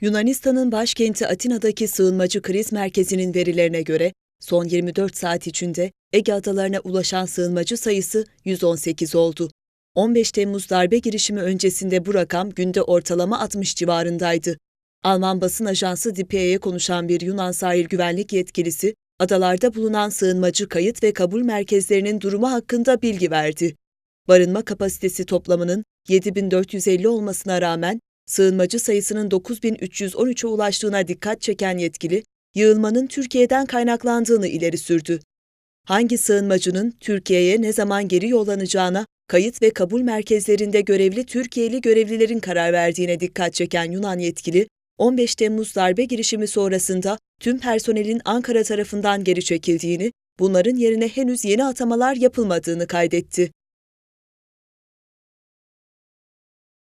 Yunanistan'ın başkenti Atina'daki sığınmacı kriz merkezinin verilerine göre son 24 saat içinde Ege adalarına ulaşan sığınmacı sayısı 118 oldu. 15 Temmuz darbe girişimi öncesinde bu rakam günde ortalama 60 civarındaydı. Alman basın ajansı DPA'ya konuşan bir Yunan sahil güvenlik yetkilisi, adalarda bulunan sığınmacı kayıt ve kabul merkezlerinin durumu hakkında bilgi verdi. Barınma kapasitesi toplamının 7450 olmasına rağmen sığınmacı sayısının 9313'e ulaştığına dikkat çeken yetkili, yığılmanın Türkiye'den kaynaklandığını ileri sürdü. Hangi sığınmacının Türkiye'ye ne zaman geri yollanacağına kayıt ve kabul merkezlerinde görevli Türkiye'li görevlilerin karar verdiğine dikkat çeken Yunan yetkili, 15 Temmuz darbe girişimi sonrasında tüm personelin Ankara tarafından geri çekildiğini, bunların yerine henüz yeni atamalar yapılmadığını kaydetti.